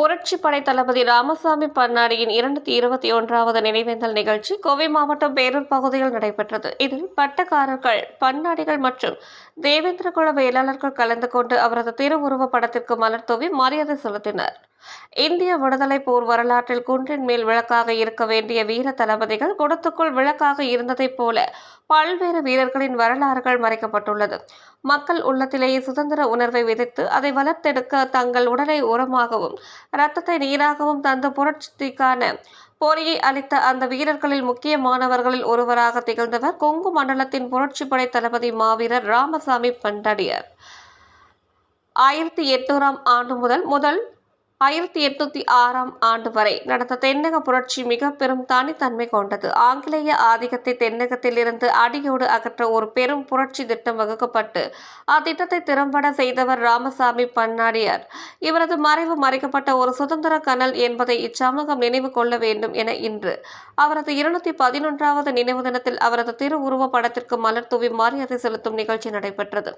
புரட்சி படை தளபதி ராமசாமி பன்னாடியின் இருநூத்தி இருபத்தி ஒன்றாவது நினைவேந்தல் நிகழ்ச்சி கோவை மாவட்டம் பேரூர் பகுதியில் நடைபெற்றது. இதில் பட்டக்காரர்கள் பன்னாடிகள் மற்றும் தேவேந்திர குல வேளாளர்கள் கலந்து கொண்டு அவரது திருவுருவ படத்திற்கு மலர் தூவி மரியாதை செலுத்தினர். இந்திய விடுதலை போர் வரலாற்றில் குன்றின் மேல் விளக்காக இருக்க வேண்டிய வீர தளபதிகள் குடத்துக்குள் விளக்காக இருந்ததைப் போல பல்வேறு வீரர்களின் வரலாறுகள் மறைக்கப்பட்டுள்ளது. மக்கள் உள்ளத்திலேயே சுதந்திர உணர்வை விதைத்து அதை வளர்த்தெடுக்க தங்கள் உடலை உரமாகவும் இரத்தத்தை நீராகவும் தந்த புரட்சிக்கான போரியை அளித்த அந்த வீரர்களில் முக்கியமானவர்களில் ஒருவராக திகழ்ந்தவர் கொங்கு மண்டலத்தின் புரட்சிப்படை தளபதி மாவீரர் ராமசாமி பண்டடியர். ஆயிரத்தி எட்நூறாம் ஆண்டு முதல் முதல் ஆயிரத்தி எட்நூத்தி ஆறாம் ஆண்டு வரை நடந்த தென்னக புரட்சி மிக பெரும் தனித்தன்மை கொண்டது. ஆங்கிலேய ஆதிக்கத்தை தென்னகத்தில் இருந்து அடியோடு அகற்ற ஒரு பெரும் புரட்சி திட்டம் வகுக்கப்பட்டு அத்திட்டத்தை திறம்பட செய்தவர் ராமசாமி பன்னாடியார் இவரது மறைவு மறைக்கப்பட்ட ஒரு சுதந்திர கனல் என்பதை இச்சமூகம் நினைவு கொள்ள வேண்டும் என இன்று அவரது இருநூத்தி பதினொன்றாவது நினைவு தினத்தில் அவரது திருவுருவ படத்திற்கு மலர் தூவி மரியாதை செலுத்தும் நிகழ்ச்சி நடைபெற்றது.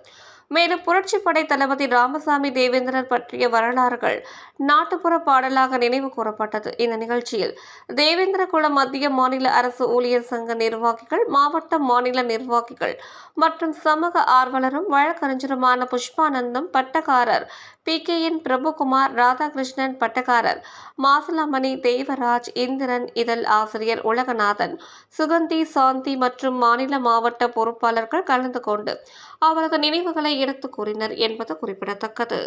மேலும் புரட்சி படை தளபதி ராமசாமி தேவேந்திரன் பற்றிய வரலாறுகள் நாட்டுப்புற பாடலாக நினைவு கூறப்பட்டது இந்த நிகழ்ச்சியில். தேவேந்திரகுல மத்திய மாநில அரசு ஊழியர் சங்க நிர்வாகிகள் மாவட்ட மாநில நிர்வாகிகள் மற்றும் சமூக ஆர்வலரும் வழக்கறிஞருமான Pushpanandam Pattakkarar P. K. N. Prabhukumar Radhakrishnan Pattakkarar Masilamani Devaraj Indiran இதழ் ஆசிரியர் உலகநாதன் சுகந்தி சாந்தி மற்றும் மாநில மாவட்ட பொறுப்பாளர்கள் கலந்து கொண்டு அவரது நினைவுகளை எடுத்துக் கூறினர் என்பது குறிப்பிடத்தக்கது.